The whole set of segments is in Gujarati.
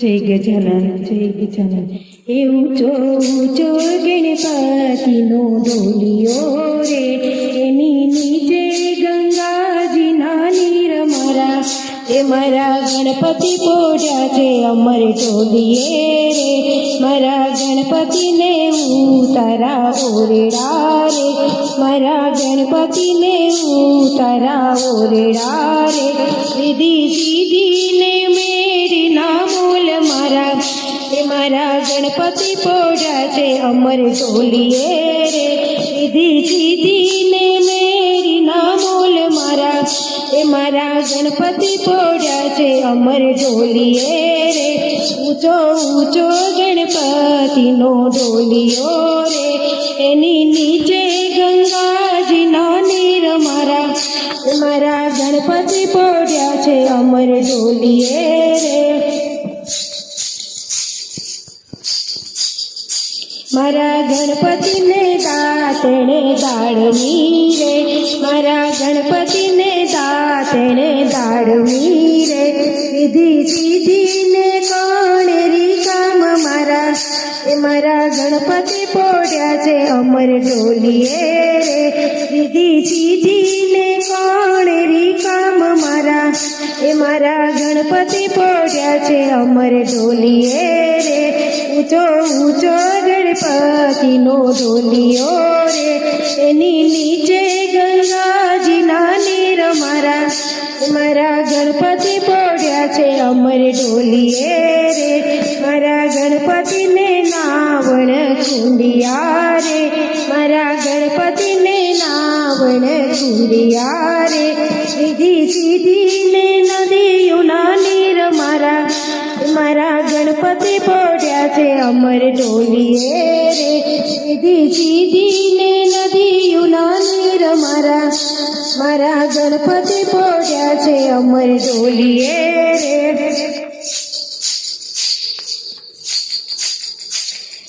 જય ગજાનન જય ગજાનન એ ઊંચો ઊંચો ગણપતિનો ડોલિયો રે, એની નીચે ગંગાજી નાની મારા એ મારા ગણપતિ પોઢ્યા છે, અમર ટોલીએ રે. મારા ગણપતિને હું તારા ઓરડા રે. મારા ગણપતિને હું તારા ઓરડા રે. દીદી દીદીને અમર ટોલીએ રે. દીદી દીદીને મેરી ના બોલ મારા. એ મારા ગણપતિ પોડ્યા છે અમર ઢોલીએ રે. ઊંચો ઊંચો ગણપતિનો ઢોલિયો રે. એની નીચે ગંગાજીના નીર મારા. મારા ગણપતિ પોડ્યા છે અમર દાળમી રે. મારા ગણપતિને દાતણે દાળમી રે. વિધિ સીધીને કોણ રી કામ મારા? એ મારા ગણપતિ પોડ્યા છે અમર ડોલીએ રે. વિધિ સીધીને કોણ રી કામ મારા? એ મારા ગણપતિ પોડ્યા છે અમર ડોલીએ રે. ઊંચો ઊંચો ગણપતિનો ઢોલિયો રે. છે અમર ઢોલીએ રે. મારા ગણપતિને નાવણ કુંડિયા રે. મારા ગણપતિને નાવણ કુંડિયા રે. સીધી સીધીને નદીઓના નીર મારા મારા ગણપતિ પડ્યા છે અમર ઢોલીએ રે. સીધી સીધીને નદીઓના નીર મારા મારા ગણપતિ પડ્યા છે અમર ઢોલીએ રે.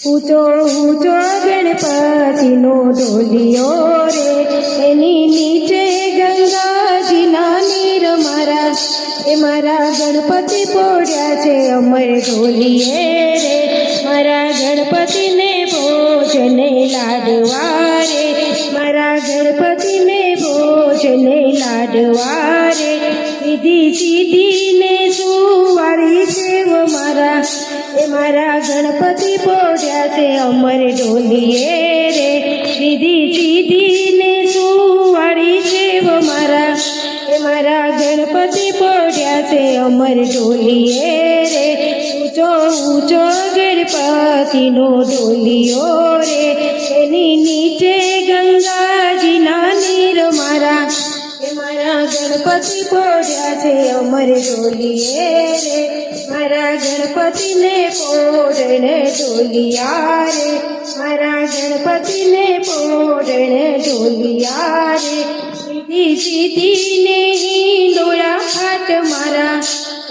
ઊંચો ઊંચો ગણપતિનો ઢોલિયો રે. એની નીચે ગંગાજીના નીર મારા. એ મારા ગણપતિ પોડ્યા છે અમર ઢોલીએ રે. મારા ગણપતિને ભોજને લાડવા રે. મારા ગણપતિને ભોજને લાડવા રે. વિધિ સીધીને સુવારી છે મારા. એ મારા ગણપતિ પોડ્યા છે અમર ઢોલીએ રે વિધિ સીધીને સુવાળી સેવ મારા એ મારા ગણપતિ પોડ્યા છે અમર ઢોલીએ રે ઊંચો ઊંચો ગણપતિનો ઢોલિયો રે એની નીચે ગંગાજીના નીર મારા એ મારા ગણપતિ પોડ્યા છે અમર ઢોલીએ રે મારા ગણપતિને પોરણે ઢોલિયા રે. મારા ગણપતિને પોરણે ઢોલિયા રે. સીધી સીધીને ડોળા હાથ મારા.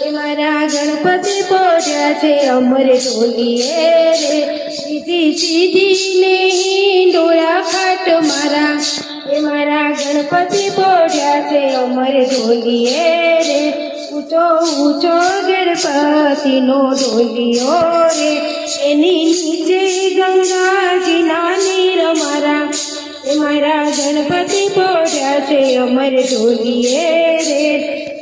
એ મારા ગણપતિ પોર્યા છે અમર ઢોલીએ રે. સીધી સીધીને ડોળા હાથ મારા. એ મારા ગણપતિ પોર્યા છે અમર ઢોલીએ રે. ઊંચો ઊંચો ગણપતિનો ડોલિયો રે. એની નીચે ગંગાજી નાની મારા એ મારા ગણપતિ પોર્યા છે, અમર ડોલીએ રે.